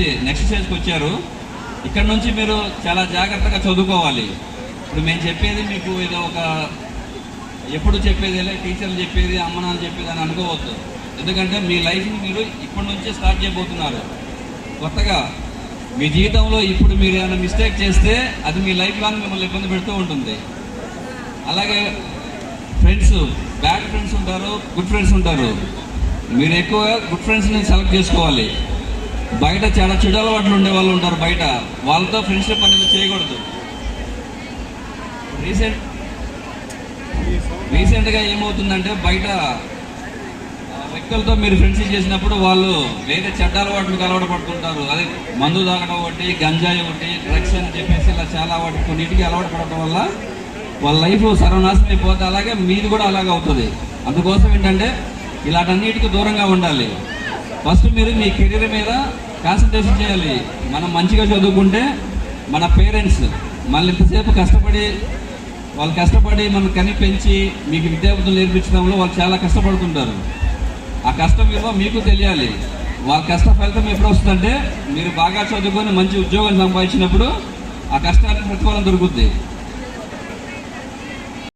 Stage next స్టేజ్కి వచ్చారు. ఇక్కడ నుంచి మీరు చాలా జాగ్రత్తగా చదువుకోవాలి. ఇప్పుడు మేము చెప్పేది మీకు ఏదో ఒక ఎప్పుడు చెప్పేది లే, టీచర్లు చెప్పేది అమ్మ నాన్న చెప్పేది అని అనుకోవద్దు. ఎందుకంటే మీ లైఫ్ని మీరు ఇప్పటి నుంచే స్టార్ట్ చేయబోతున్నారు. కొత్తగా మీ జీవితంలో ఇప్పుడు మీరు ఏమైనా మిస్టేక్ చేస్తే అది మీ లైఫ్ లాంగ్ మిమ్మల్ని ఇబ్బంది పెడుతూ ఉంటుంది. అలాగే ఫ్రెండ్స్ బ్యాడ్ ఫ్రెండ్స్ ఉంటారు గుడ్ ఫ్రెండ్స్ ఉంటారు. మీరు ఎక్కువగా గుడ్ ఫ్రెండ్స్ని సెలెక్ట్ చేసుకోవాలి. బయట చాలా చెడు అలవాట్లు ఉండే వాళ్ళు ఉంటారు బయట. వాళ్ళతో ఫ్రెండ్షిప్ అనేది చేయకూడదు. రీసెంట్ రీసెంట్గా ఏమవుతుందంటే బయట వ్యక్తులతో మీరు ఫ్రెండ్షిప్ చేసినప్పుడు వాళ్ళు వేరే చెడ్డ అలవాట్లకు అలవాటు పడుతుంటారు అదే మందు తాగడం ఒకటి గంజాయి ఒకటి డ్రగ్స్ అని చెప్పేసి ఇలా చాలా వాటి కొన్నిటికి అలవాటు పడటం వల్ల వాళ్ళ లైఫ్ సర్వనాశనం అయిపోతే అలాగే మీది కూడా అలాగే అవుతుంది. అందుకోసం ఏంటంటే ఇలాంటన్నిటికీ దూరంగా ఉండాలి. ఫస్ట్ మీరు మీ కెరీర్ మీద కాన్సన్ట్రేషన్ చేయాలి. మనం మంచిగా చదువుకుంటే మన పేరెంట్స్ మళ్ళీ ఇంతసేపు కష్టపడి వాళ్ళు కష్టపడి మనం కని పెంచి మీకు విద్యాబుద్ధులు నేర్పించడంలో వాళ్ళు చాలా కష్టపడుతుంటారు. ఆ కష్టం విలువ మీకు తెలియాలి. వాళ్ళ కష్ట ఫలితం ఎప్పుడు వస్తుందంటే మీరు బాగా చదువుకొని మంచి ఉద్యోగం సంపాదించినప్పుడు ఆ కష్టానికి ప్రతిఫలం దొరుకుద్ది.